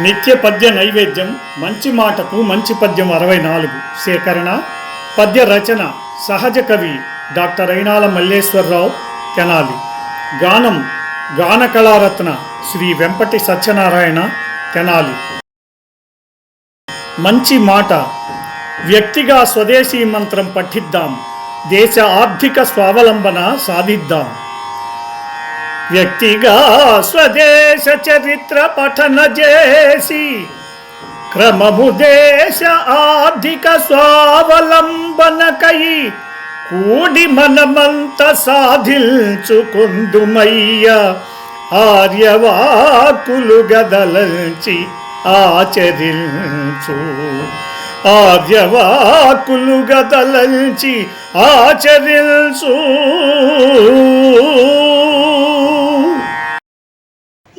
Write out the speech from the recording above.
నిత్య పద్య నైవేద్యం మంచి మాటకు మంచి పద్యం అరవై నాలుగు. సేకరణ పద్య రచన సహజ కవి డాక్టర్ అయినాల మల్లేశ్వరరావు తెనాలి. గానం గాన కళారత్న శ్రీ వెంపటి సత్యనారాయణ తెనాలి. మంచి మాట. వ్యక్తిగా స్వదేశీ మంత్రం పఠిద్దాం. దేశ ఆర్థిక స్వావలంబన సాధిద్దాం. వ్యక్తిగా స్వదేశ చరిత్ర పఠన చేసి క్రమము దేశ ఆర్థిక స్వావలంబనకై కూడి మనమంత సాధించుకుందుమయ్య. ఆర్యవాకులు గదలంచి ఆచరించు. ఆర్యవాకులు గదలంచి ఆచరించు.